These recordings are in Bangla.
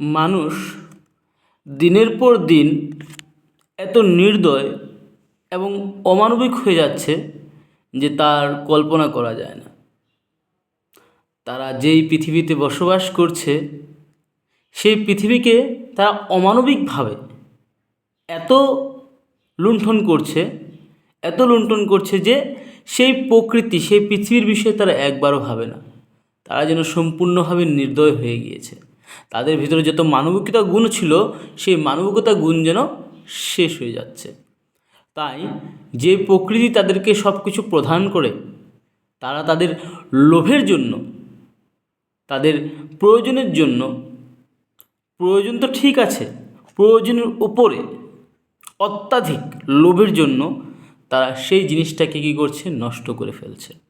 মানুষ দিনের পর দিন এত নির্দয় এবং অমানবিক হয়ে যাচ্ছে যে তার কল্পনা করা যায় না। তারা যেই পৃথিবীতে বসবাস করছে, সেই পৃথিবীকে তারা অমানবিকভাবে এত লুণ্ঠন করছে, এত লুণ্ঠন করছে যে সেই প্রকৃতি, সেই পৃথিবীর বিষয়ে তারা একবারও ভাবে না। তারা যেন সম্পূর্ণভাবে নির্দয় হয়ে গিয়েছে। তাদের ভিতরে যত মানবিকতা গুণ ছিল, সেই মানবিকতা গুণ যেন শেষ হয়ে যাচ্ছে। তাই যে প্রকৃতি তাদেরকে সব কিছু প্রদান করে, তারা তাদের লোভের জন্য, তাদের প্রয়োজনের জন্য, প্রয়োজন তো ঠিক আছে, প্রয়োজনের উপরে অত্যাধিক লোভের জন্য তারা সেই জিনিসটাকে কী করছে? নষ্ট করে ফেলছে।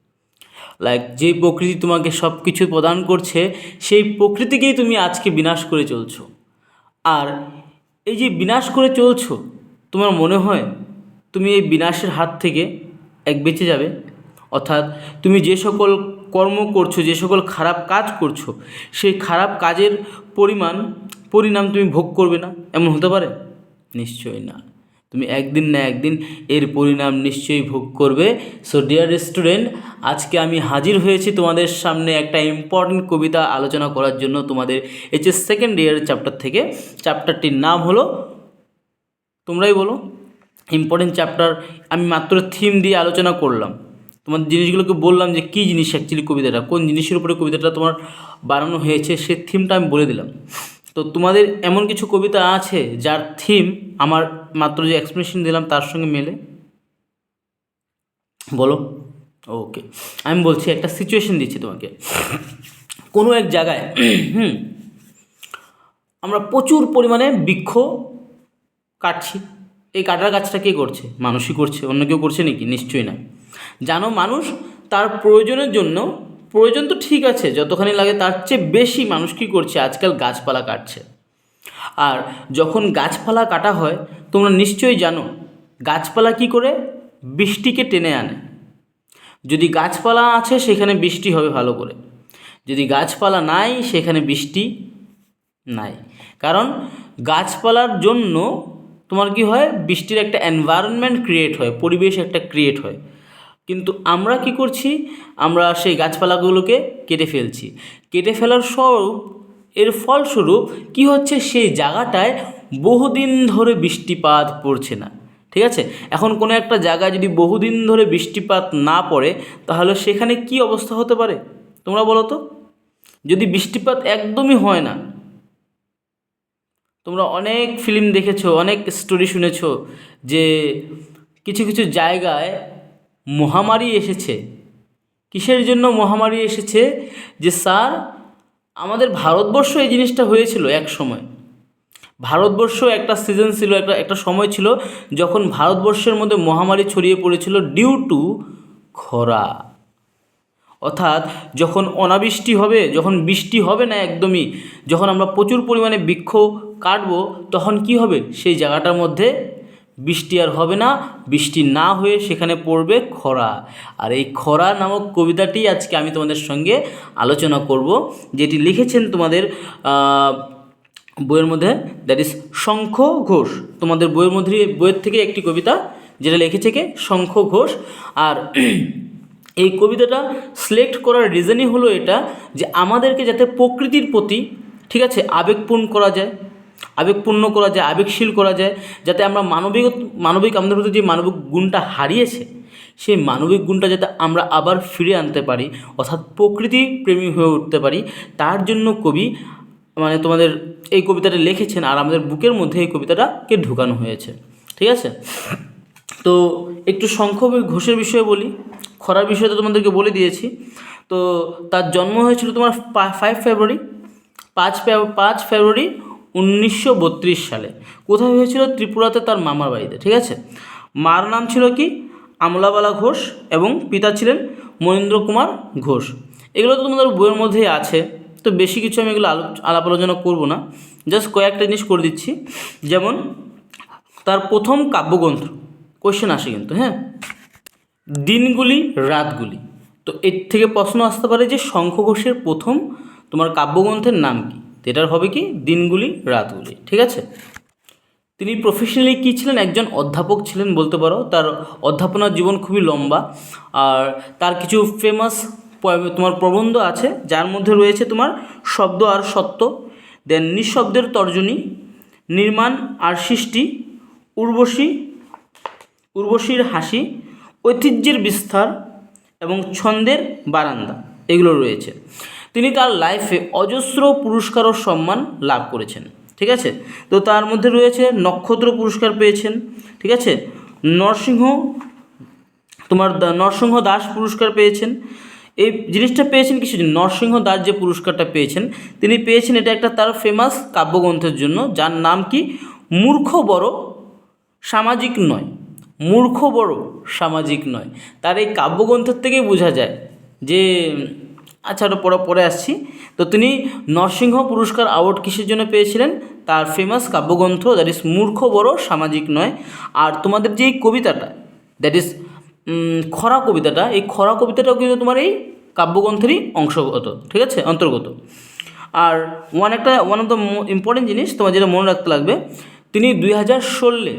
লাইক যে প্রকৃতি তোমাকে সব কিছু প্রদান করছে, সেই প্রকৃতিকেই তুমি আজকে বিনাশ করে চলছো। আর এই যে বিনাশ করে চলছো, তোমার মনে হয় তুমি এই বিনাশের হাত থেকে এক বেঁচে যাবে? অর্থাৎ তুমি যে সকল কর্ম করছ, যে সকল খারাপ কাজ করছ, সেই খারাপ কাজের পরিমাণ, পরিণাম তুমি ভোগ করবে না? এমন হতে পারে? নিশ্চয়ই না। তুমি একদিন না একদিন এর পরিণাম নিশ্চয়ই ভোগ করবে। সো ডিয়ার স্টুডেন্ট আজকে আমি হাজির হয়েছি তোমাদের সামনে একটা ইম্পর্টেন্ট কবিতা আলোচনা করার জন্য তোমাদের এইচএস সেকেন্ড ইয়ার চ্যাপ্টার থেকে। চ্যাপ্টারটির নাম হলো, তোমরাই বলো ইম্পর্টেন্ট চ্যাপ্টার আমি মাত্র থিম দিয়ে আলোচনা করলাম। তোমার জিনিসগুলোকে বললাম যে কী জিনিস অ্যাকচুয়ালি কবিতাটা, কোন জিনিসের উপরে কবিতাটা তোমার বানানো হয়েছে, সে থিমটা আমি বলে দিলাম। তো তোমাদের এমন কিছু কবিতা আছে যার থিম আমার মাত্র যে এক্সপ্রেশন দিলাম তার সঙ্গে মেলে? বলো। ওকে আমি বলছি একটা সিচুয়েশন দিচ্ছি তোমাকে। কোনো এক জায়গায়, হুম, আমরা প্রচুর পরিমাণে বৃক্ষ কাটছি। এই কাটার কাজটা কে করছে? মানুষই করছে। অন্য কেউ করছে নাকি? নিশ্চয়ই না। জানো মানুষ তার প্রয়োজনের জন্য প্রয়োজন তো ঠিক আছে, যতখানি লাগে তার চেয়ে বেশি মানুষ কী করছে, আজকাল গাছপালা কাটছে। আর যখন গাছপালা কাটা হয়, তোমরা নিশ্চয়ই জানো, গাছপালা কি করে? বৃষ্টিকে টেনে আনে। যদি গাছপালা আছে, সেখানে বৃষ্টি হবে ভালো করে। যদি গাছপালা নাই, সেখানে বৃষ্টি নাই। কারণ গাছপালার জন্য তোমার কি হয়? বৃষ্টির একটা এনভায়রনমেন্ট ক্রিয়েট হয়, পরিবেশ একটা ক্রিয়েট হয়। কিন্তু আমরা কি করছি? আমরা সেই গাছপালাগুলোকে কেটে ফেলছি। কেটে ফেলার স্বরূপ, এর ফলস্বরূপ কি হচ্ছে? সেই জায়গাটায় বহুদিন ধরে বৃষ্টিপাত পড়ছে না। ঠিক আছে? এখন কোনো একটা জায়গায় যদি বহুদিন ধরে বৃষ্টিপাত না পড়ে, তাহলে সেখানে কি অবস্থা হতে পারে? তোমরা বলো তো। যদি বৃষ্টিপাত একদমই হয় না, তোমরা অনেক ফিল্ম দেখেছ, অনেক স্টোরি শুনেছো যে কিছু কিছু জায়গায় মহামারী এসেছে। কিসের জন্য মহামারী এসেছে? যে স্যার, আমাদের ভারতবর্ষ এই জিনিসটা হয়েছিল এক সময়। ভারতবর্ষ একটা সিজন ছিল, একটা একটা সময় ছিল যখন ভারতবর্ষের মধ্যে মহামারী ছড়িয়ে পড়েছিল ডিউ টু খরা। অর্থাৎ যখন অনাবৃষ্টি হবে, যখন বৃষ্টি হবে না একদমই, যখন আমরা প্রচুর পরিমাণে বৃক্ষ কাটবো, তখন কি হবে? সেই জায়গাটার মধ্যে বৃষ্টি আর হবে না, বৃষ্টি না হয়ে সেখানে পড়বে খরা। আর এই খরা নামক কবিতাটি আজকে আমি তোমাদের সঙ্গে আলোচনা করব, যেটি লিখেছেন তোমাদের বইয়ের মধ্যে দ্যাট ইজ শঙ্খ ঘোষ। তোমাদের বইয়ের মধ্যে, বইয়ের থেকে একটি কবিতা, যেটা লিখেছে কে? শঙ্খ ঘোষ। আর এই কবিতাটা সিলেক্ট করার রিজনই হলো এটা, যে আমাদেরকে যাতে প্রকৃতির প্রতি, ঠিক আছে আবেগপূর্ণ করা যায় আবেগপূর্ণ করা যায়, আবেগশীল করা যায়, যাতে আমরা মানবিক মানবিক আমাদের মধ্যে যে মানবিক গুণটা হারিয়েছে, সেই মানবিক গুণটা যাতে আমরা আবার ফিরে আনতে পারি, অর্থাৎ প্রকৃতি প্রেমী হয়ে উঠতে পারি। তার জন্য কবি মানে তোমাদের এই কবিতাটা লিখেছেন আর আমাদের বুকের মধ্যে এই কবিতাটাকে ঢুকানো হয়েছে। ঠিক আছে? তো একটু শঙ্খ ঘোষের বিষয়ে বলি। খরার বিষয়ে তো তোমাদেরকে বলে দিয়েছি। তো তার জন্ম হয়েছিল তোমার ফাইভ ফেব্রুয়ারি পাঁচ পাঁচ ফেব্রুয়ারি উনিশশো বত্রিশ সালে। কোথায় হয়েছিল? ত্রিপুরাতে তার মামার বাড়িতে, ঠিক আছে? মার নাম ছিল কি? আমলাবালা ঘোষ এবং পিতা ছিলেন মহেন্দ্র কুমার ঘোষ। এগুলো তো তোমাদের বইয়ের মধ্যেই আছে। তো বেশি কিছু আমি এগুলো আলো, আলাপ আলোচনা করব না। জাস্ট কয়েকটা জিনিস করে দিচ্ছি। যেমন, তার প্রথম কাব্যগ্রন্থ কোয়েশ্চেন আসে কিন্তু হ্যাঁ? দিনগুলি, রাতগুলি। তো এর থেকে প্রশ্ন আসতে পারে যে শঙ্খ ঘোষের প্রথম তোমার কাব্যগ্রন্থের নাম কি? এটার হবে কি? দিনগুলি, রাতগুলি, ঠিক আছে? তিনি প্রফেশনালি কী ছিলেন? একজন অধ্যাপক ছিলেন বলতে পারো। তার অধ্যাপনার জীবন খুবই লম্বা। আর তার কিছু ফেমাস তোমার প্রবন্ধ আছে, যার মধ্যে রয়েছে তোমার শব্দ আর সত্য দেন নিঃশব্দের তর্জনী, নির্মাণ আর সৃষ্টি, উর্বশী, উর্বশীর হাসি, ঐতিহ্যের বিস্তার এবং ছন্দের বারান্দা, এগুলো রয়েছে। তিনি তার লাইফে অজস্র পুরস্কার ও সম্মান লাভ করেছেন, ঠিক আছে? তো তার মধ্যে রয়েছে নক্ষত্র পুরস্কার পেয়েছেন, ঠিক আছে? নরসিংহ, তোমার নরসিংহ দাস পুরস্কার পেয়েছেন। এই জিনিসটা পেয়েছেন কিছু নরসিংহ দাস যে পুরস্কারটা পেয়েছেন, তিনি পেয়েছেন এটা একটা তার ফেমাস কাব্যগ্রন্থের জন্য, যার নাম কি? মূর্খ বড় সামাজিক নয়। মূর্খ বড় সামাজিক নয়। তার এই কাব্যগ্রন্থের থেকেই বোঝা যায় যে আচ্ছা ওটা পরে পরে আসছি। তো তিনি নরসিংহ পুরস্কার অ্যাওয়ার্ড কিসের জন্য পেয়েছিলেন? তার ফেমাস কাব্যগ্রন্থ দ্যাট ইজ মূর্খ বড়, সামাজিক নয়। আর তোমাদের যে এই কবিতাটা দ্যাট ইজ খরা কবিতাটা, এই খরা কবিতাটাও কিন্তু তোমার এই কাব্যগ্রন্থেরই অংশগত, ঠিক আছে? অন্তর্গত। আর ওয়ান একটা ওয়ান অফ দ্য ইম্পর্টেন্ট জিনিস তোমার যেটা মনে রাখতে লাগবে, তিনি দুই হাজার ষোলে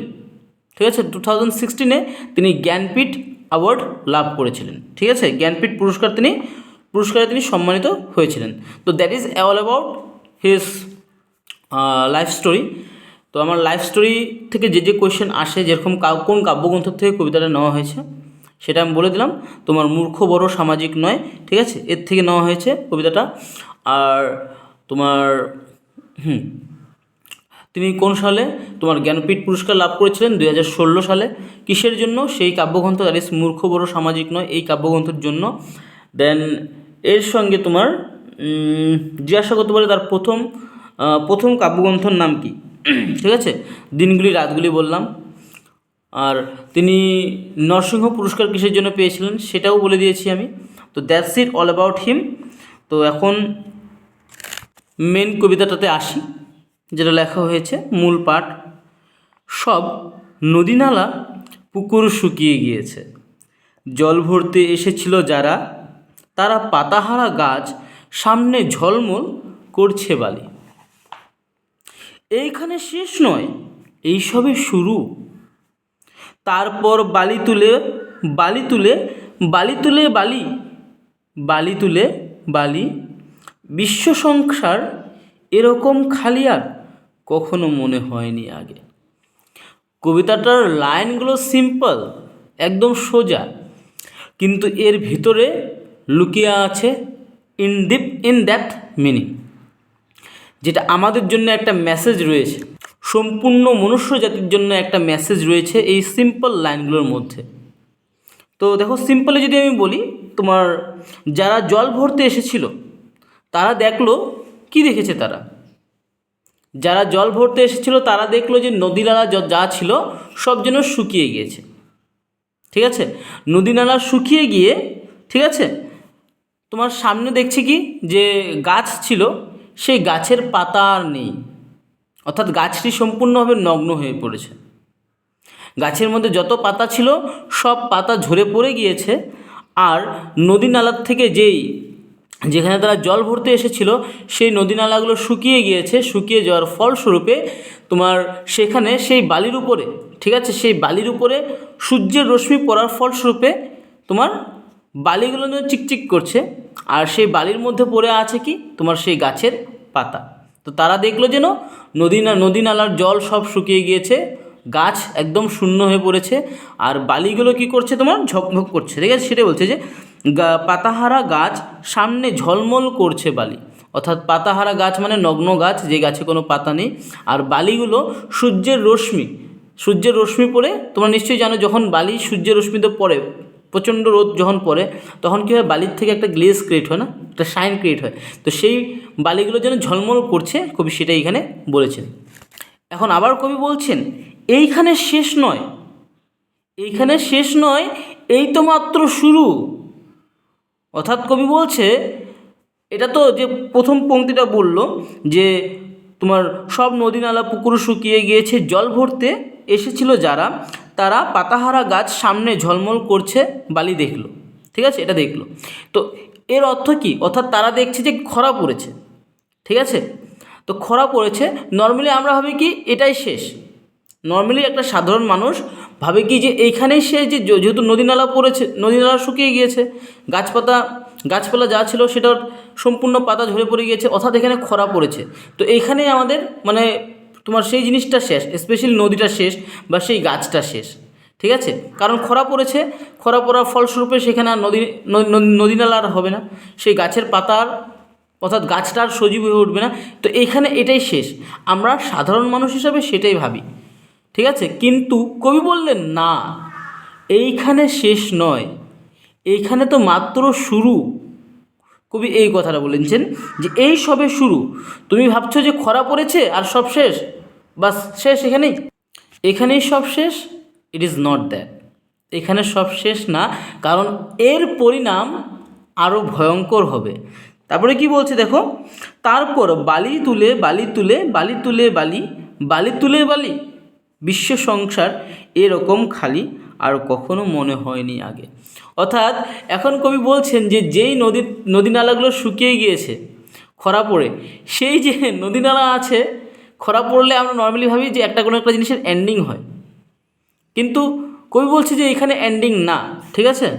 ঠিক আছে? টু থাউজেন্ড সিক্সটিনে তিনি জ্ঞানপীঠ অ্যাওয়ার্ড লাভ করেছিলেন, ঠিক আছে? জ্ঞানপীঠ পুরস্কার তিনি পুরস্কারে তিনি সম্মানিত হয়েছিলেন। তো that is all about his life story তো আমার লাইফ স্টোরি থেকে যে যে কোয়েশ্চেন আসে, যেরকম কোন কাব্যগ্রন্থ থেকে কবিতাটা নেওয়া হয়েছে, সেটা আমি বলে দিলাম। তোমার মূর্খ, বড়, সামাজিক নয়, ঠিক আছে? এর থেকে নেওয়া হয়েছে কবিতাটা। আর তোমার, হুম, তিনি কোন সালে তোমার জ্ঞানপীঠ পুরস্কার লাভ করেছিলেন? দুই হাজার ষোলো সালে। কিসের জন্য? সেই কাব্যগ্রন্থ দ্যাট ইজ মূর্খ, বড়, সামাজিক নয়, এই কাব্যগ্রন্থের জন্য। দেন এর সঙ্গে তোমার জিজ্ঞাসা করতে পারে তার প্রথম প্রথম কাব্যগ্রন্থর নাম কি? ঠিক আছে? দিনগুলি, রাতগুলি বললাম। আর তিনি নরসিংহ পুরস্কার কিসের জন্য পেয়েছিলেন সেটাও বলে দিয়েছি আমি। তো that's it all about him. তো এখন মেন কবিতাটাতে আসি, যেটা লেখা হয়েছে মূল পাঠ। সব নদীনালা পুকুর শুকিয়ে গিয়েছে। জল ভরতে এসেছিল যারা তারা পাতাহারা গাছ, সামনে ঝলমল করছে বালি। এইখানে শেষ নয় এইসবে শুরু। তারপর বালি তুলে বালি তুলে বালি তুলে বালি বালি তুলে বালি। বিশ্ব সংসার এরকম খালি আর কখনো মনে হয়নি আগে। কবিতাটার লাইনগুলো সিম্পল, একদম সোজা। কিন্তু এর ভিতরে লুকিয়ে আছে in deep in depth meaning যেটা আমাদের জন্য একটা মেসেজ রয়েছে, সম্পূর্ণ মনুষ্য জাতির জন্য একটা মেসেজ রয়েছে এই সিম্পল লাইনগুলোর মধ্যে। তো দেখো সিম্পলে যদি আমি বলি, তোমার যারা জল ভরতে এসেছিল, তারা দেখল, কি দেখেছে তারা? যারা জল ভরতে এসেছিল, তারা দেখল যে নদী নালা য- যা ছিল, সব যেন শুকিয়ে গিয়েছে। ঠিক আছে? নদী নালা শুকিয়ে গিয়ে, ঠিক আছে? তোমার সামনে দেখছি কি? যে গাছ ছিল, সেই গাছের পাতা আর নেই। অর্থাৎ গাছটি সম্পূর্ণভাবে নগ্ন হয়ে পড়েছে। গাছের মধ্যে যত পাতা ছিল, সব পাতা ঝরে পড়ে গিয়েছে। আর নদী নালার থেকে যেই, যেখানে তারা জল ভরতে এসেছিল, সেই নদী নালাগুলো শুকিয়ে গিয়েছে। শুকিয়ে যাওয়ার ফলস্বরূপে তোমার সেখানে সেই বালির উপরে, ঠিক আছে? সেই বালির উপরে সূর্যের রশ্মি পড়ার ফলস্বরূপে তোমার বালিগুলো যেন চিকচিক করছে, আর সেই বালির মধ্যে পড়ে আছে কি? তোমার সেই গাছের পাতা। তো তারা দেখল যেন নদী না, নদী নালার জল সব শুকিয়ে গিয়েছে, গাছ একদম শূন্য হয়ে পড়েছে, আর বালিগুলো কি করছে তোমার? ঝকঝক করছে। ঠিক আছে, সেটাই বলছে যে পাতাহারা গাছ সামনে ঝলমল করছে বালি। অর্থাৎ পাতাহারা গাছ মানে নগ্ন গাছ, যে গাছে কোনো পাতা নেই। আর বালিগুলো সূর্যের রশ্মি সূর্যের রশ্মি পড়ে, তোমরা নিশ্চয়ই জানো যখন বালি সূর্যের রশ্মিতে পড়ে প্রচণ্ড রোদ যখন পড়ে, তখন কী হয়, বালির থেকে একটা গ্লেজ ক্রিয়েট হয় না? একটা শাইন ক্রিয়েট হয়। তো সেই বালিগুলো যেন ঝলমল করছে, কবি সেটাই এখানে বলেছেন। এখন আবার কবি বলছেন, এইখানে শেষ নয়। এইখানে শেষ নয়, এই তো মাত্র শুরু। অর্থাৎ কবি বলছে, এটা তো যে প্রথম পংক্তিটা বলল, যে তোমার সব নদী নালা পুকুর শুকিয়ে গিয়েছে, জল ভরতে এসেছিল যারা তারা পাতাহারা গাছ সামনে ঝলমল করছে, বালি দেখল। ঠিক আছে? এটা দেখল। তো এর অর্থ কি? অর্থাৎ তারা দেখছে যে খরা পড়েছে। ঠিক আছে? তো খরা পড়েছে। নর্মালি আমরা ভাবি কি? এটাই শেষ। নর্মালি একটা সাধারণ মানুষ ভাবে কি যে এইখানেই শেষ যে, যেহেতু নদী নালা পড়েছে, নদী নালা শুকিয়ে গিয়েছে। গাছপাতা, গাছপালা যা ছিল সেটার সম্পূর্ণ পাতা ঝরে পড়ে গিয়েছে। অর্থাৎ এখানে খরা পড়েছে। তো এইখানেই আমাদের মানে তোমার সেই জিনিসটা শেষ স্পেশালি নদীটা শেষ বা সেই গাছটা শেষ, ঠিক আছে? কারণ খরা পড়েছে, খরা পড়ার ফলস্বরূপে সেখানে আর নদী, নদী- নালা আর হবে না। সেই গাছের পাতার অর্থাৎ গাছটা আর সজীব হয়ে উঠবে না। তো এইখানে এটাই শেষ। আমরা সাধারণ মানুষ হিসাবে সেটাই ভাবি, ঠিক আছে? কিন্তু কবি বললেন, না, এইখানে শেষ নয়। এইখানে তো মাত্র শুরু। কবি এই কথাটা বলেছেন যে, এই সবে শুরু। তুমি ভাবছ যে খরা পড়েছে আর সব শেষ। বাস, শেষ এখানেই। এখানেই সব শেষ? ইট ইজ নট দ্যাট এখানে সব শেষ না, কারণ এর পরিণাম আরও ভয়ঙ্কর হবে। তারপরে কি বলছে দেখো? তারপর বালি তুলে বালি তুলে বালি তুলে বালি বালি তুলে বালি। বিশ্ব সংসার এরকম খালি আর কখনো মনে হয়নি আগে। অর্থাৎ এখন কবি বলছেন যে যেই নদী নদী নালাগুলো শুকিয়ে গিয়েছে, খরা পড়ে, সেই যে নদী নালা আছে, খরা পড়লে আমরা নর্মালি ভাবি যে একটা কোনো একটা জিনিসের এন্ডিং হয়। কিন্তু কবি বলছে যে এখানে এন্ডিং না, ঠিক আছে?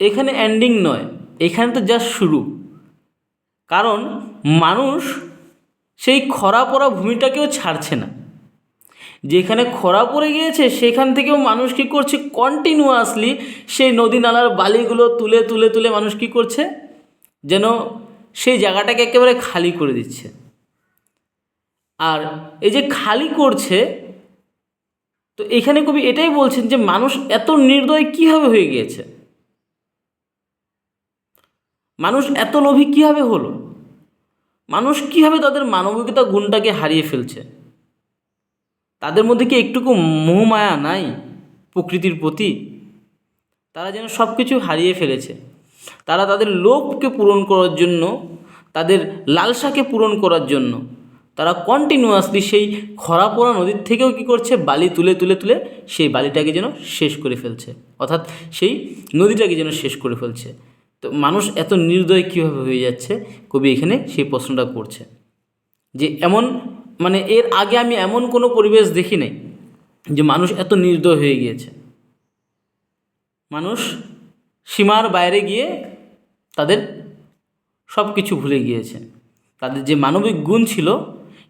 এখানে এন্ডিং নয়, এখানে তো জাস্ট শুরু। কারণ মানুষ সেই খরা পড়া ভূমিটাকেও ছাড়ছে না। যেখানে খরা পড়ে গিয়েছে, সেখান থেকেও মানুষ কী করছে কন্টিনিউয়াসলি সেই নদী নালার বালিগুলো তুলে তুলে তুলে মানুষ কী করছে? যেন সেই জায়গাটাকে একেবারে খালি করে দিচ্ছে। আর এই যে খালি করছে, তো এখানে কবি এটাই বলছেন যে মানুষ এত নির্দয় কীভাবে হয়ে গিয়েছে? মানুষ এত লোভী কীভাবে হলো? মানুষ কীভাবে তাদের মানবিকতা গুণটাকে হারিয়ে ফেলছে? তাদের মধ্যে কি একটুকু মোহমায়া নাই প্রকৃতির প্রতি? তারা যেন সব কিছু হারিয়ে ফেলেছে। তারা তাদের লোভকে পূরণ করার জন্য, তাদের লালসাকে পূরণ করার জন্য, তারা কন্টিনিউয়াসলি সেই খরা পড়া নদীর থেকেও কী করছে? বালি তুলে তুলে তুলে সেই বালিটাকে যেন শেষ করে ফেলছে। অর্থাৎ সেই নদীটাকে যেন শেষ করে ফেলছে। তো মানুষ এত নির্দয় কীভাবে হয়ে যাচ্ছে? কবি এখানে সেই প্রশ্নটা করছে। যে এমন মানে এর আগে আমি এমন কোনো পরিবেশ দেখি নাই যে মানুষ এত নির্দয় হয়ে গিয়েছে। মানুষ সীমার বাইরে গিয়ে তাদের সব কিছু ভুলে গিয়েছে। তাদের যে মানবিক গুণ ছিল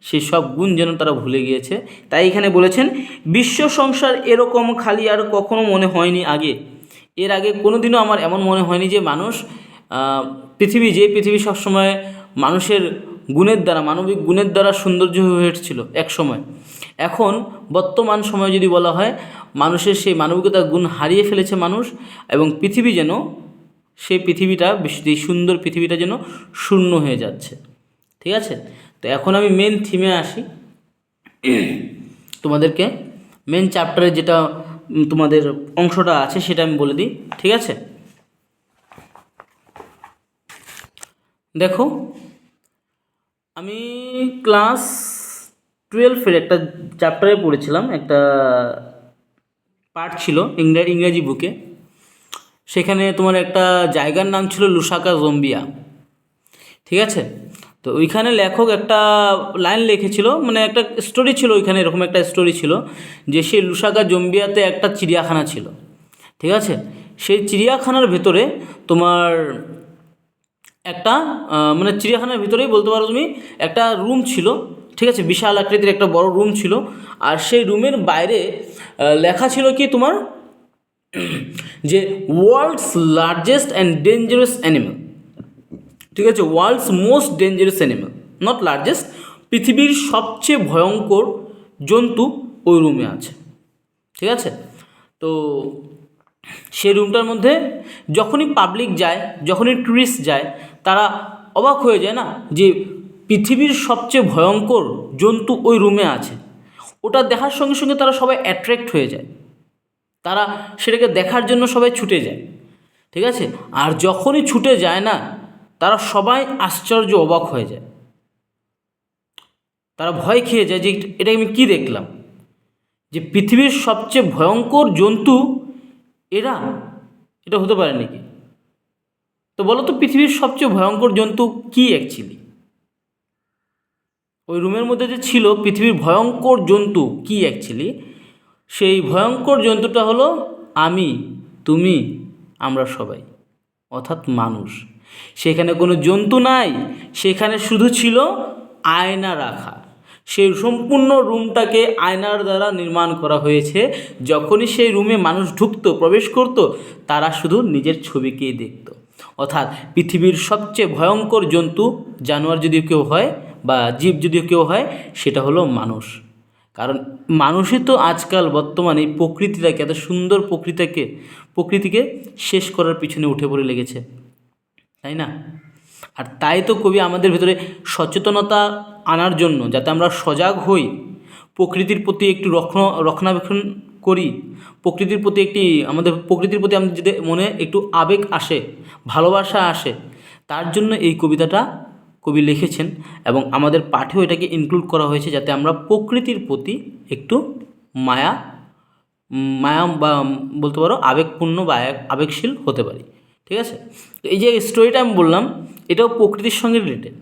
সেই সব গুণ যেন তারা ভুলে গিয়েছে। তাই এখানে বলেছেন, বিশ্ব সংসার এরকম খালি আর কখনো মনে হয়নি আগে। এর আগে কোনোদিনও আমার এমন মনে হয়নি যে মানুষ পৃথিবী যে পৃথিবী সবসময় মানুষের গুণের দ্বারা, মানবিক গুণের দ্বারা সৌন্দর্য হয়ে উঠছিল এক সময় এখন বর্তমান সময়ে যদি বলা হয়, মানুষের সেই মানবিকতার গুণ হারিয়ে ফেলেছে মানুষ এবং পৃথিবী যেন, সেই পৃথিবীটা বেশ- সুন্দর পৃথিবীটা যেন শূন্য হয়ে যাচ্ছে। ঠিক আছে? তো এখন আমি মেন থিমে আসি। তোমাদেরকে মেন চ্যাপ্টারে যেটা তোমাদের অংশটা আছে সেটা আমি বলে দিই। ঠিক আছে? দেখো আমি ক্লাস টুয়েলভের একটা চ্যাপ্টারে পড়েছিলাম, একটা পার্ট ছিল ইংরা ইংরাজি বুকে সেখানে তোমার একটা জায়গার নাম ছিল লুসাকা জম্বিয়া। ঠিক আছে? তো ওইখানে লেখক একটা লাইন লিখেছিল মানে একটা স্টোরি ছিল ওইখানে, এরকম একটা স্টোরি ছিল যে সেই লুসাকা জম্বিয়াতে একটা চিড়িয়াখানা ছিল। ঠিক আছে? সেই চিড়িয়াখানার ভেতরে তোমার একটা মানে চিড়িয়াখানার ভিতরেই বলতে পারো তুমি, একটা রুম ছিল, ঠিক আছে? বিশাল আকৃতির একটা বড় রুম ছিল। আর সেই রুমের বাইরে লেখা ছিল কি তোমার? যে world's largest and dangerous animal ঠিক আছে? World's most dangerous animal not largest পৃথিবীর সবচেয়ে ভয়ঙ্কর জন্তু ওই রুমে আছে। ঠিক আছে? তো সেই রুমটার মধ্যে যখনই পাবলিক যায়, যখনই ট্যুরিস্ট যায় তারা অবাক হয়ে যায় না যে পৃথিবীর সবচেয়ে ভয়ঙ্কর জন্তু ওই রুমে আছে। ওটা দেখার সঙ্গে সঙ্গে তারা সবাই অ্যাট্রাক্ট হয়ে যায়। তারা সেটাকে দেখার জন্য সবাই ছুটে যায়। ঠিক আছে? আর যখনই ছুটে যায় না, তারা সবাই আশ্চর্য অবাক হয়ে যায়। তারা ভয় খেয়ে যায় যে এটা আমি কী দেখলাম? যে পৃথিবীর সবচেয়ে ভয়ঙ্কর জন্তু এরা? এটা হতে পারে নাকি? তো বলো তো পৃথিবীর সবচেয়ে ভয়ঙ্কর জন্তু কী অ্যাকচুয়ালি ওই রুমের মধ্যে যে ছিল পৃথিবীর ভয়ঙ্কর জন্তু কি অ্যাকচুয়ালি সেই ভয়ঙ্কর জন্তুটা হলো আমি, তুমি, আমরা সবাই, অর্থাৎ মানুষ। সেখানে কোনো জন্তু নাই, সেখানে শুধু ছিল আয়না রাখা। সেই সম্পূর্ণ রুমটাকে আয়নার দ্বারা নির্মাণ করা হয়েছে। যখনই সেই রুমে মানুষ ঢুকতো, প্রবেশ করত, তারা শুধু নিজের ছবিকেই দেখত। অর্থাৎ পৃথিবীর সবচেয়ে ভয়ঙ্কর জন্তু জানোয়ার যদি কেউ হয় বা জীব যদি কেউ হয়, সেটা হলো মানুষ। কারণ মানুষই তো আজকাল বর্তমানে প্রকৃতিটাকে, এত সুন্দর প্রকৃতিকে প্রকৃতিকে শেষ করার পিছনে উঠে পড়ে লেগেছে। তাই না? আর তাই তো কবি আমাদের ভিতরে সচেতনতা আনার জন্য, যাতে আমরা সজাগ হই, প্রকৃতির প্রতি একটু রক্ষণ রক্ষণাবেক্ষণ করি। প্রকৃতির প্রতি একটি, আমাদের প্রকৃতির প্রতি আমাদের যদি মনে একটু আবেগ আসে, ভালোবাসা আসে, তার জন্য এই কবিতাটা কবি লিখেছেন এবং আমাদের পাঠেও এটাকে ইনক্লুড করা হয়েছে যাতে আমরা প্রকৃতির প্রতি একটু মায়া মায়া বা বলতে পারো আবেগপূর্ণ বা আবেগ- আবেগশীল হতে পারি। ঠিক আছে? তো এই যে স্টোরিটা আমি বললাম, এটাও প্রকৃতির সঙ্গে রিলেটেড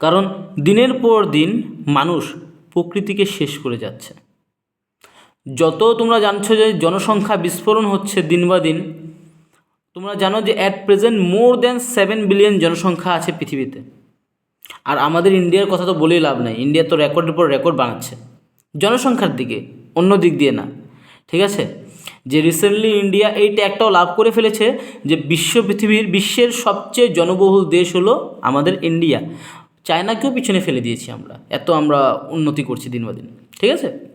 কারণ দিনের পর দিন মানুষ প্রকৃতিকে শেষ করে যাচ্ছে। যত তোমরা জানছো যে জনসংখ্যা বিস্ফোরণ হচ্ছে দিন বা দিন, তোমরা জানো যে at present more than seven billion জনসংখ্যা আছে পৃথিবীতে। আর আমাদের ইন্ডিয়ার কথা তো বলেই লাভ নেই। ইন্ডিয়া তো রেকর্ডের পর রেকর্ড বানাচ্ছে। জনসংখ্যার দিকে, অন্য দিক দিয়ে না। ঠিক আছে? যে রিসেন্টলি ইন্ডিয়া এই ট্যাগটাও লাভ করে ফেলেছে যে বিশ্ব পৃথিবীর, বিশ্বের সবচেয়ে জনবহুল দেশ হলো আমাদের ইন্ডিয়া। চায়নাকেও পিছনে ফেলে দিয়েছি আমরা। এত আমরা উন্নতি করছি দিন বা দিন। ঠিক আছে?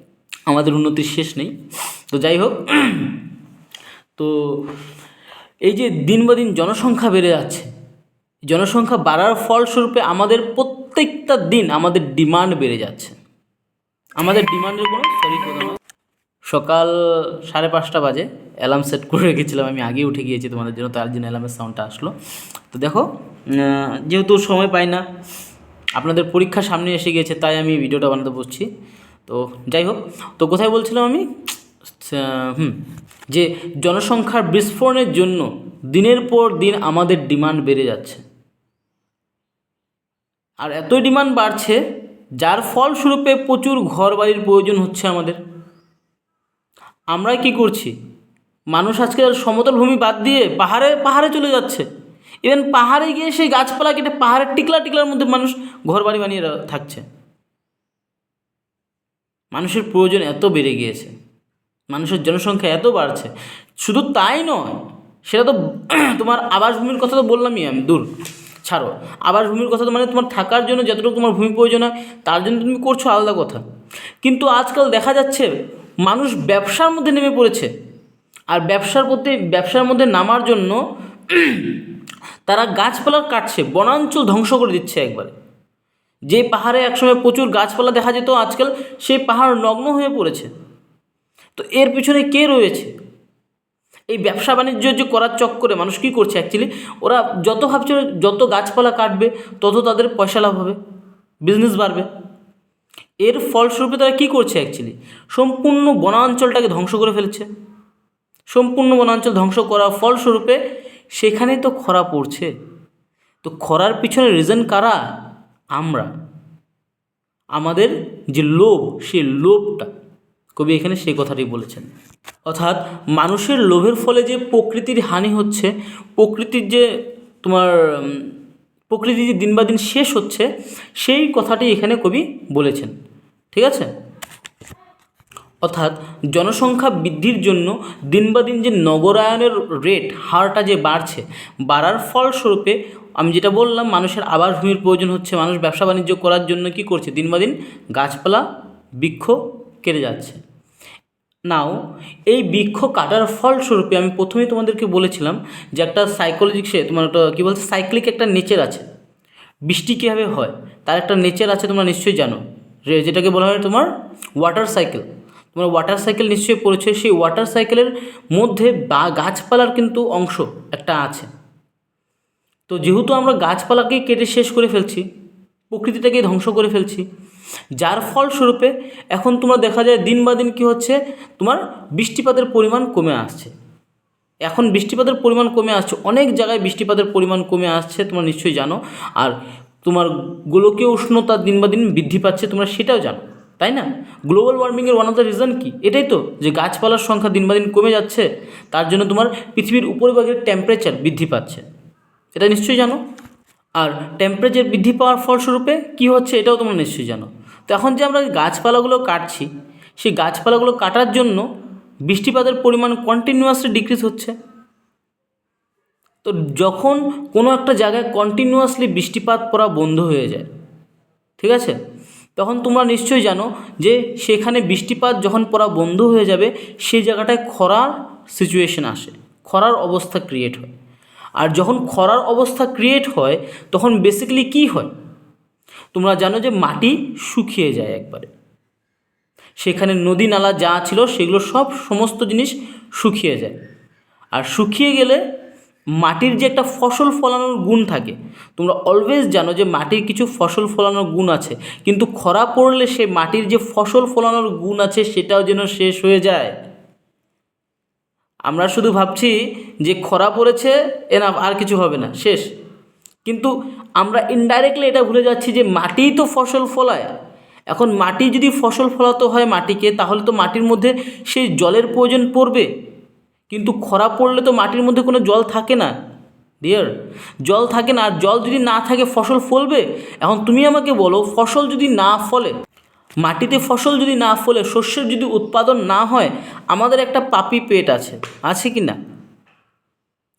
আমাদের উন্নতির শেষ নেই। তো যাই হোক, তো এই যে দিন বা দিন জনসংখ্যা বেড়ে যাচ্ছে, জনসংখ্যা বাড়ার ফলস্বরূপে আমাদের প্রত্যেকটা দিন আমাদের ডিমান্ড বেড়ে যাচ্ছে। আমাদের ডিমান্ডের কোনো সরি সকাল সাড়ে পাঁচটা বাজে অ্যালার্ম সেট করে রেখেছিলাম, আমি আগে উঠে গিয়েছি তোমাদের জন্য তার জন্য অ্যালার্মের সাউন্ডটা আসলো। তো দেখো যেহেতু সময় পাই না, আপনাদের পরীক্ষা সামনে এসে গিয়েছে, তাই আমি ভিডিওটা বানাতে বসছি। তো যাই হোক, তো কোথায় বলছিলাম আমি? হুম, যে জনসংখ্যার বিস্ফোরণের জন্য দিনের পর দিন আমাদের ডিমান্ড বেড়ে যাচ্ছে। আর এতই ডিমান্ড বাড়ছে, যার ফলস্বরূপে প্রচুর ঘর বাড়ির প্রয়োজন হচ্ছে আমাদের। আমরা কি করছি? মানুষ আজকে সমতল ভূমি বাদ দিয়ে পাহাড়ে পাহাড়ে চলে যাচ্ছে। ইভেন পাহাড়ে গিয়ে সেই গাছপালা কেটে পাহাড়ের টিকলা টিকলার মধ্যে মানুষ ঘর বাড়ি বানিয়ে থাকছে। মানুষের প্রয়োজন এত বেড়ে গিয়েছে, মানুষের জনসংখ্যা এত বাড়ছে, শুধু তাই নয়, সেটা তো তোমার আবাসভূমির কথা তো বললামই আমি, দূর, ছাড়ো, আবাসভূমির কথা তো মানে তোমার থাকার জন্য যতটুকু তোমার ভূমি প্রয়োজন হয়, তার জন্য তুমি করছ আলাদা কথা। কিন্তু আজকাল দেখা যাচ্ছে মানুষ ব্যবসার মধ্যে নেমে পড়েছে, আর ব্যবসার প্রতি, ব্যবসার মধ্যে নামার জন্য তারা গাছপালা কাটছে, বনাঞ্চল ধ্বংস করে দিচ্ছে একবারে। যে পাহাড়ে একসময় প্রচুর গাছপালা দেখা যেত, আজকাল সেই পাহাড় নগ্ন হয়ে পড়েছে। তো এর পিছনে কে রয়েছে? এই ব্যবসা বাণিজ্য যে করার চক্করে মানুষ কী করছে অ্যাকচুয়ালি ওরা যত ভাবছে যত গাছপালা কাটবে, তত তাদের পয়সা লাভ হবে বিজনেস বাড়বে। এর ফলস্বরূপে তারা কী করছে অ্যাকচুয়ালি সম্পূর্ণ বনাঞ্চলটাকে ধ্বংস করে ফেলছে। সম্পূর্ণ বনাঞ্চল ধ্বংস করার ফলস্বরূপে সেখানেই তো খরা পড়ছে। তো খরার পিছনে রিজন কারা? আমরা। আমাদের যে লোভ সেই লোভটা, কবি এখানে সেই কথাটি বলেছেন। অর্থাৎ মানুষের লোভের ফলে যে প্রকৃতির হানি হচ্ছে, প্রকৃতির যে তোমার প্রকৃতি যে দিন বা দিন শেষ হচ্ছে, সেই কথাটি এখানে কবি বলেছেন। ঠিক আছে? অর্থাৎ জনসংখ্যা বৃদ্ধির জন্য দিন বা দিন যে নগরায়নের রেট হারটা যে বাড়ছে, বাড়ার ফলস্বরূপে আমি যেটা বললাম, মানুষের আবার ভূমির প্রয়োজন হচ্ছে মানুষ ব্যবসা বাণিজ্য করার জন্য কি করছে? দিন বা দিন গাছপালা, বৃক্ষ কেটে যাচ্ছে। নাও এই বৃক্ষ কাটার ফলস্বরূপে আমি প্রথমেই তোমাদেরকে বলেছিলাম যে একটা সাইকোলজিক্সে তোমার একটা কী বলছে সাইক্লিক একটা নেচার আছে। বৃষ্টি কীভাবে হয়? তার একটা নেচার আছে, তোমরা নিশ্চয়ই জানো। যেটাকে বলা হয় তোমার ওয়াটার সাইকেল তোমরা ওয়াটার সাইকেল নিশ্চয়ই পড়েছো, সেই ওয়াটার সাইকেলের মধ্যে বা গাছপালার কিন্তু অংশ একটা আছে। তো যেহেতু আমরা গাছপালাকেই কেটে শেষ করে ফেলছি প্রকৃতিটাকে ধ্বংস করে ফেলছি, যার ফলস্বরূপে এখন তোমরা দেখা যায় দিন বা দিন কী হচ্ছে, তোমার বৃষ্টিপাতের পরিমাণ কমে আসছে। এখন বৃষ্টিপাতের পরিমাণ কমে আসছে, অনেক জায়গায় বৃষ্টিপাতের পরিমাণ কমে আসছে, তোমরা নিশ্চয়ই জানো। আর তোমার গোলকীয় উষ্ণতা দিন বা দিন বৃদ্ধি পাচ্ছে, তোমরা সেটাও জানো, তাই না? গ্লোবাল ওয়ার্মিংয়ের ওয়ান অফ দ্য রিজন কি? এটাই তো, যে গাছপালার সংখ্যা দিন বা দিন কমে যাচ্ছে, তার জন্য তোমার পৃথিবীর উপরিভাগের টেম্পারেচার বৃদ্ধি পাচ্ছে। এটা নিশ্চয়ই জানো। আর টেম্পারেচার বৃদ্ধি পাওয়ার ফলস্বরূপে কী হচ্ছে এটাও তোমরা নিশ্চয়ই জানো। তো এখন যে আমরা গাছপালাগুলো কাটছি, সেই গাছপালাগুলো কাটার জন্য বৃষ্টিপাতের পরিমাণ কন্টিনিউয়াসলি ডিক্রিজ হচ্ছে। তো যখন কোনো একটা জায়গায় কন্টিনিউয়াসলি বৃষ্টিপাত পড়া বন্ধ হয়ে যায়, ঠিক আছে? তখন তোমরা নিশ্চয়ই জানো যে সেখানে বৃষ্টিপাত যখন পড়া বন্ধ হয়ে যাবে, সেই জায়গাটায় খরার সিচুয়েশন আসে। খরার অবস্থা ক্রিয়েট হয়। আর যখন খরার অবস্থা ক্রিয়েট হয়, তখন বেসিক্যালি কী হয়? তোমরা জানো যে মাটি শুকিয়ে যায় একবারে। সেখানে নদী নালা যা ছিল, সেগুলো সব সমস্ত জিনিস শুকিয়ে যায়। আর শুকিয়ে গেলে মাটির যে একটা ফসল ফলানোর গুণ থাকে, তোমরা অলওয়েজ জানো যে মাটির কিছু ফসল ফলানোর গুণ আছে, কিন্তু খরা পড়লে সে মাটির যে ফসল ফলানোর গুণ আছে, সেটাও যেন শেষ হয়ে যায়। আমরা শুধু ভাবছি যে খরা পড়েছে এনা আর কিছু হবে না, শেষ। কিন্তু আমরা ইনডাইরেক্টলি এটা ভুলে যাচ্ছি যে মাটিই তো ফসল ফলায়। এখন মাটি যদি ফসল ফলাতে হয় মাটিকে, তাহলে তো মাটির মধ্যে সেই জলের প্রয়োজন পড়বে। কিন্তু খরা পড়লে তো মাটির মধ্যে কোনো জল থাকে না। ডিয়ার জল থাকে না, আর জল যদি না থাকে, ফসল ফলবে? এখন তুমি আমাকে বলো, ফসল যদি না ফলে মাটিতে ফসল যদি না ফলে, শস্যের যদি উৎপাদন না হয়, আমাদের একটা পাপি পেট আছে। আছে কি না?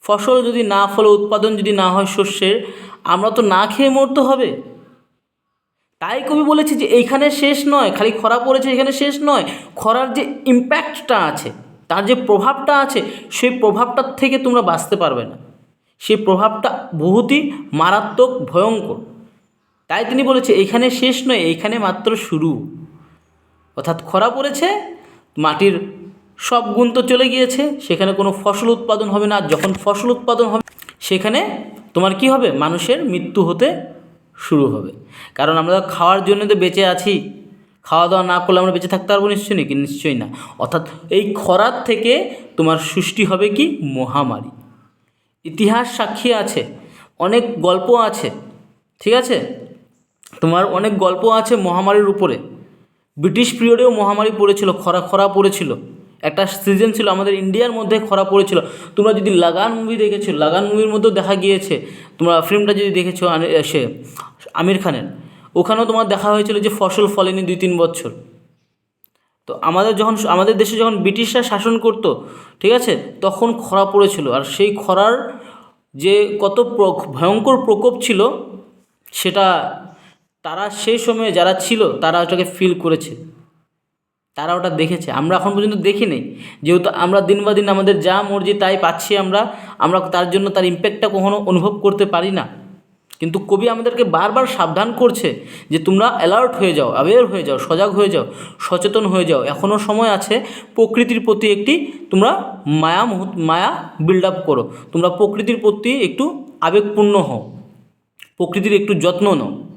ফসল যদি না ফলে, উৎপাদন যদি না হয় শস্যের, আমরা তো না খেয়ে মরতে হবে। তাই কবি বলেছে যে, এইখানে শেষ নয়, খালি খরা পড়েছে, এখানে শেষ নয়। খরার যে ইম্প্যাক্টটা আছে, তার যে প্রভাবটা আছে, সেই প্রভাবটার থেকে তোমরা বাঁচতে পারবে না। সেই প্রভাবটা বহুতই মারাত্মক, ভয়ঙ্কর। তাই তিনি বলেছে, এখানে শেষ নয় এইখানে মাত্র শুরু। অর্থাৎ খরা পড়েছে, মাটির সব গুণ তো চলে গিয়েছে, সেখানে কোনো ফসল উৎপাদন হবে না। যখন ফসল উৎপাদন হবে, সেখানে তোমার কি হবে? মানুষের মৃত্যু হতে শুরু হবে। কারণ আমরা খাওয়ার জন্য তো বেঁচে আছি। খাওয়া দাওয়া না করলে আমরা বেঁচে থাকতে পারব নিশ্চয়ই নাকি? নিশ্চয়ই না। অর্থাৎ এই খরার থেকে তোমার সৃষ্টি হবে কি? মহামারী। ইতিহাস সাক্ষী আছে, অনেক গল্প আছে, ঠিক আছে? তোমার অনেক গল্প আছে মহামারীর উপরে। ব্রিটিশ পিরিয়ডেও মহামারী পড়েছিল, খরা খরা পড়েছিল। একটা সিজন ছিল আমাদের ইন্ডিয়ার মধ্যে খরা পড়েছিল। তোমরা যদি লাগান মুভি দেখেছ, লাগান মুভির মধ্যেও দেখা গিয়েছে। তোমরা ফিল্মটা যদি দেখেছ সে, আমির খানের, ওখানেও তোমার দেখা হয়েছিল যে ফসল ফলেনি দুই তিন বছর। তো আমাদের যখন, আমাদের দেশে যখন ব্রিটিশরা শাসন করত, ঠিক আছে, তখন খরা পড়েছিল। আর সেই খরার যে কত ভয়ঙ্কর প্রকোপ ছিল, সেটা তারা সেই সময়ে যারা ছিল, তারা ওটাকে ফিল করেছে। তারা ওটা দেখেছে। আমরা এখন পর্যন্ত দেখি নেই। যেহেতু আমরা দিন বা দিন আমাদের যা মর্জি তাই পাচ্ছি আমরা আমরা তার জন্য তার ইম্প্যাক্টটা কখনো অনুভব করতে পারি না। কিন্তু কবি আমাদেরকে বারবার সাবধান করছে যে তোমরা অ্যালার্ট হয়ে যাও অ্যাওয়ার হয়ে যাও, সজাগ হয়ে যাও, সচেতন হয়ে যাও। এখনও সময় আছে প্রকৃতির প্রতি একটি তোমরা মায়া মায়া বিল্ড আপ করো। তোমরা প্রকৃতির প্রতি একটু আবেগপূর্ণ হও। প্রকৃতির একটু যত্ন নাও।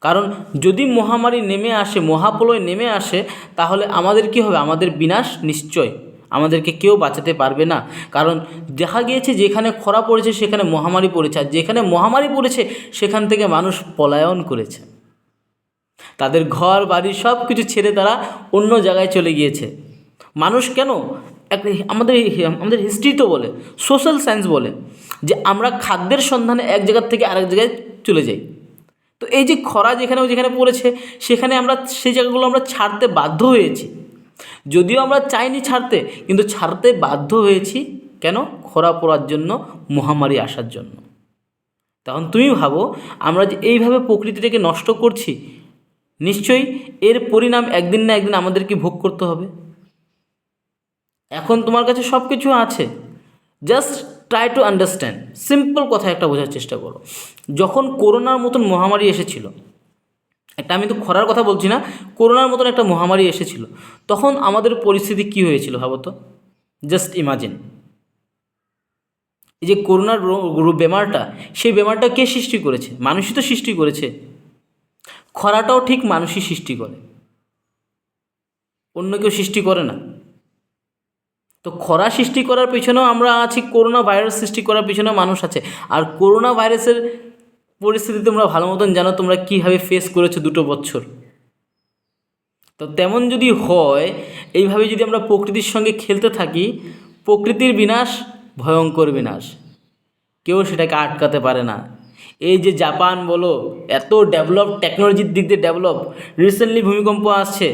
কারণ যদি মহামারী নেমে আসে, মহাপ্রলয় নেমে আসে, তাহলে আমাদের কি হবে? আমাদের বিনাশ নিশ্চয়। আমাদেরকে কেউ বাঁচাতে পারবে না। কারণ দেখা গিয়েছে যেখানে খরা পড়েছে, সেখানে মহামারী পড়েছে। আর যেখানে মহামারী পড়েছে, সেখান থেকে মানুষ পলায়ন করেছে। তাদের ঘর, বাড়ি সব কিছু ছেড়ে তারা অন্য জায়গায় চলে গিয়েছে। মানুষ কেন? এক আমাদের আমাদের হিস্ট্রি তো বলে সোশ্যাল সায়েন্স বলে যে আমরা খাদ্যের সন্ধানে এক জায়গার থেকে আরেক জায়গায় চলে যাই। তো এই যে খরা যেখানে যেখানে পড়েছে, সেখানে আমরা সেই জায়গাগুলো আমরা ছাড়তে বাধ্য হয়েছি। যদিও আমরা চাইনি ছাড়তে, কিন্তু ছাড়তে বাধ্য হয়েছি কেন? খরা পড়ার জন্য, মহামারী আসার জন্য। তখন তুমি ভাবো, আমরা যে এইভাবে প্রকৃতিটাকে নষ্ট করছি, নিশ্চয়ই এর পরিণাম একদিন না একদিন আমাদেরকে ভোগ করতে হবে। এখন তোমার কাছে সব কিছু আছে। Just try to understand simple কথা একটা বোঝার চেষ্টা করো। যখন করোনার মতন মহামারী এসেছিল, একটা আমি তো খরার কথা বলছি না, করোনার মতন একটা মহামারী এসেছিল, তখন আমাদের পরিস্থিতি কী হয়েছিল ভাবো তো? জাস্ট ইমাজিন এই যে করোনার বেমারটা, সেই বেমারটা কে সৃষ্টি করেছে? মানুষই তো সৃষ্টি করেছে। খরাটাও ঠিক মানুষই সৃষ্টি করে। অন্য কেউ সৃষ্টি করে না। তো খরা সৃষ্টি করার পিছনেও আমরা আছি করোনা ভাইরাস সৃষ্টি করার পিছনেও মানুষ আছে। আর করোনা ভাইরাসের পরিস্থিতি তোমরা ভালো মতন জানো, তোমরা কীভাবে ফেস করেছ দুটো বছর। তো তেমন যদি হয়, এইভাবে যদি আমরা প্রকৃতির সঙ্গে খেলতে থাকি, প্রকৃতির বিনাশ, ভয়ঙ্কর বিনাশ। কেউ সেটাকে আটকাতে পারে না। এই যে জাপান বলো, এত ডেভেলপ টেকনোলজির দিক দিয়ে ডেভেলপ রিসেন্টলি ভূমিকম্প আসছে।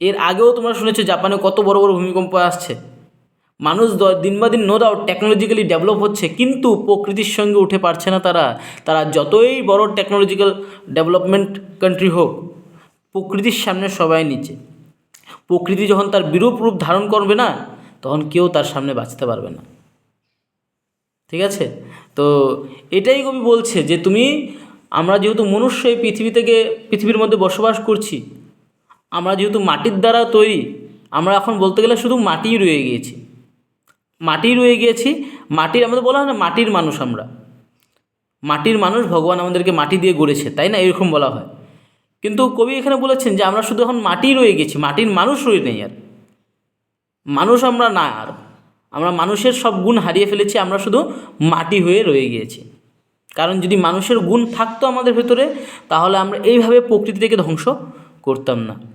এর আগেও তোমরা শুনেছো জাপানে কত বড় বড় ভূমিকম্প আসছে। মানুষ দিন বা দিন নো ডাউট টেকনোলজিক্যালি ডেভেলপ হচ্ছে, কিন্তু প্রকৃতির সঙ্গে উঠে পারছে না তারা। তারা যতই বড় টেকনোলজিক্যাল ডেভেলপমেন্ট কান্ট্রি হোক, প্রকৃতির সামনে সবাই নিচে। প্রকৃতি যখন তার বিরূপ রূপ ধারণ করবে না, তখন কেউ তার সামনে বাঁচতে পারবে না। ঠিক আছে? তো এটাই কবি বলছে যে তুমি, আমরা যেহেতু মনুষ্য এই পৃথিবী থেকে, পৃথিবীর মধ্যে বসবাস করছি, আমরা যেহেতু মাটির দ্বারা তৈরি, আমরা এখন বলতে গেলে শুধু মাটিই রয়ে গিয়েছি। মাটি রয়ে গিয়েছি, মাটির আমাদের বলা হয় না মাটির মানুষ আমরা। মাটির মানুষ ভগবান আমাদেরকে মাটি দিয়ে গড়েছে, তাই না? এরকম বলা হয়। কিন্তু কবি এখানে বলেছেন যে আমরা শুধু এখন মাটি রয়ে গেছি, মাটির মানুষ রয়ে নেই আর। মানুষ আমরা না আর। আমরা মানুষের সব গুণ হারিয়ে ফেলেছি, আমরা শুধু মাটি হয়ে রয়ে গিয়েছি। কারণ যদি মানুষের গুণ থাকতো আমাদের ভেতরে, তাহলে আমরা এইভাবে প্রকৃতিকে ধ্বংস করতাম না।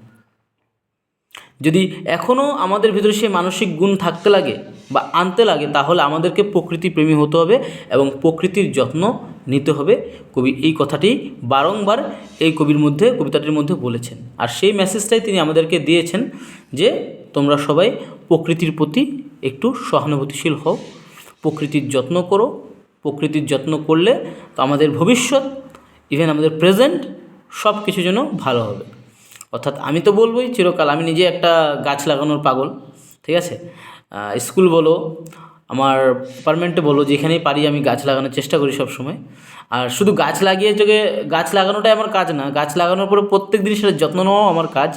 যদি এখনও আমাদের ভিতরে সেই মানসিক গুণ থাকতে লাগে বা আনতে লাগে, তাহলে আমাদেরকে প্রকৃতিপ্রেমী হতে হবে এবং প্রকৃতির যত্ন নিতে হবে। কবি এই কথাটি বারংবার এই কবির মধ্যে, কবিতাটির মধ্যে বলেছেন। আর সেই মেসেজটাই তিনি আমাদেরকে দিয়েছেন যে, তোমরা সবাই প্রকৃতির প্রতি একটু সহানুভূতিশীল হও, প্রকৃতির যত্ন করো, প্রকৃতির যত্ন করলে তো আমাদের ভবিষ্যৎ ইভেন আমাদের প্রেজেন্ট সব কিছু যেন ভালো হবে। অর্থাৎ আমি তো বলবোই চিরকাল, আমি নিজে একটা গাছ লাগানোর পাগল, ঠিক আছে? স্কুল বলো, আমার অ্যাপার্টমেন্টে বলো, যেখানেই পারি আমি গাছ লাগানোর চেষ্টা করি সব সময় আর শুধু গাছ লাগিয়ে চোখে, গাছ লাগানোটাই আমার কাজ না, গাছ লাগানোর পরে প্রত্যেক দিন সেটা যত্ন নেওয়াও আমার কাজ।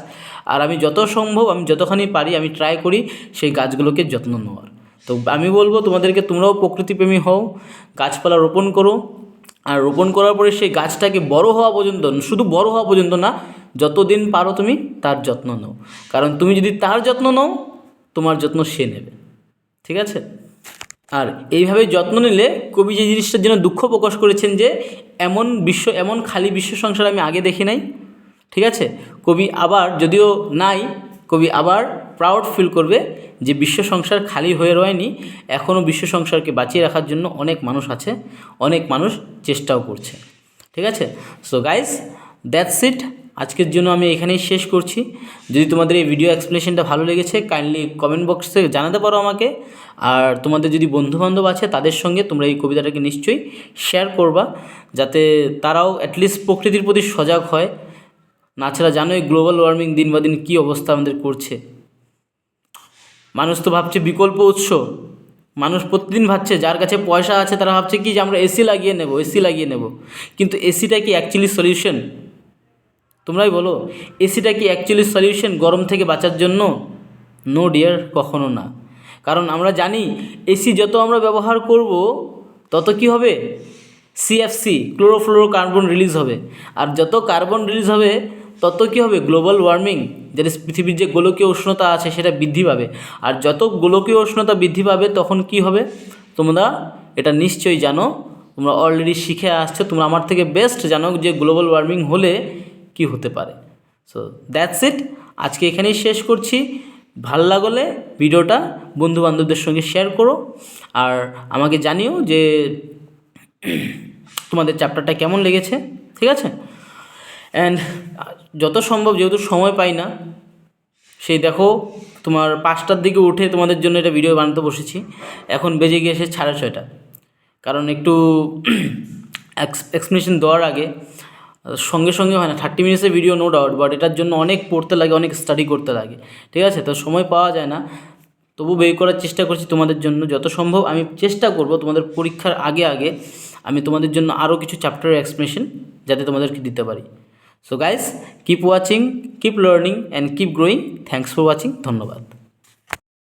আর আমি যত সম্ভব, আমি যতখানি পারি, আমি ট্রাই করি সেই গাছগুলোকে যত্ন নেওয়ার। তো আমি বলব তোমাদেরকে, তোমরাও প্রকৃতিপ্রেমী হও, গাছপালা রোপণ করো আর রোপণ করার পরে সেই গাছটাকে বড় হওয়া পর্যন্ত, শুধু বড় হওয়া পর্যন্ত না, যতদিন পারো তুমি তার যত্ন নাও। কারণ তুমি যদি তার যত্ন নাও, তোমার যত্ন সে নেবে। ঠিক আছে? আর এইভাবে যত্ন নিলে কবি যে জিনিসটার জন্য দুঃখ প্রকাশ করেছেন যে, এমন বিশ্ব, এমন খালি বিশ্ব সংসার আমি আগে দেখি নাই। ঠিক আছে? কবি আবার, যদিও নাই, কবি আবার প্রাউড ফিল করবে যে বিশ্ব সংসার খালি হয়ে রয়নি এখনও বিশ্ব সংসারকে বাঁচিয়ে রাখার জন্য অনেক মানুষ আছে, অনেক মানুষ চেষ্টাও করছে। ঠিক আছে? সো গাইস দ্যাটস ইট আজকের জন্য আমি এখানেই শেষ করছি। যদি তোমাদের এই ভিডিও এক্সপ্লেনেশনটা ভালো লেগেছে কাইন্ডলি কমেন্ট বক্সে জানাতে পারো আমাকে। আর তোমাদের যদি বন্ধুবান্ধব আছে, তাদের সঙ্গে তোমরা এই কবিতাটাকে নিশ্চয়ই শেয়ার করবা, যাতে তারাও অ্যাটলিস্ট প্রকৃতির প্রতি সজাগ হয়। না ছাড়া জানোই গ্লোবাল ওয়ার্মিং দিন বা দিন কী অবস্থা আমাদের করছে। মানুষ তো ভাবছে বিকল্প উৎস। মানুষ প্রতিদিন ভাবছে, যার কাছে পয়সা আছে তারা ভাবছে কি যে আমরা এসি লাগিয়ে নেব এসি লাগিয়ে নেব। কিন্তু এসিটা কি অ্যাকচুয়ালি সলিউশন তোমরাই বলো এসিটা কি অ্যাকচুয়ালি সলিউশন গরম থেকে বাঁচার জন্য? নো ডিয়ার কখনো না। কারণ আমরা জানি এসি যত আমরা ব্যবহার করব, তত কি হবে? সিএফসি ক্লোরোফ্লোরো কার্বন রিলিজ হবে। আর যত কার্বন রিলিজ হবে তত কি হবে? গ্লোবাল ওয়ার্মিং যেটা পৃথিবীর যে গোলকীয় উষ্ণতা আছে সেটা বৃদ্ধি পাবে। আর যত গোলকীয় উষ্ণতা বৃদ্ধি পাবে, তখন কি হবে? তোমরা এটা নিশ্চয়ই জানো। তোমরা অলরেডি শিখে আসছো। তোমরা আমার থেকে বেস্ট জানো যে গ্লোবাল ওয়ার্মিং হলে কি হতে পারে। সো দ্যাটস ইট আজকে এখানেই শেষ করছি। ভালো লাগলে ভিডিওটা বন্ধু বান্ধবদের সঙ্গে শেয়ার করো। আর আমাকে জানিও যে তোমাদের চ্যাপ্টারটা কেমন লেগেছে। ঠিক আছে? অ্যান্ড যত সম্ভব যেহেতু সময় পাই না, সেই দেখো তোমার পাঁচটার দিকে উঠে তোমাদের জন্য এটা ভিডিও বানাতে বসেছি। এখন বেজে গিয়েছে সাড়ে ছয়টা। কারণ একটু এক্সপ্লেনেশন দেওয়ার আগে, সঙ্গে সঙ্গে হয় না থার্টি মিনিটসের ভিডিও নো ডাউট বাট এটার জন্য অনেক পড়তে লাগে, অনেক স্টাডি করতে লাগে। ঠিক আছে? তো সময় পাওয়া যায় না। তবু বের করার চেষ্টা করছি তোমাদের জন্য। যত সম্ভব আমি চেষ্টা করব তোমাদের পরীক্ষার আগে আগে আমি তোমাদের জন্য আরও কিছু চ্যাপ্টারের এক্সপ্লেনেশন যাতে তোমাদেরকে দিতে পারি। So guys keep watching keep learning and keep growing thanks for watching ধন্যবাদ।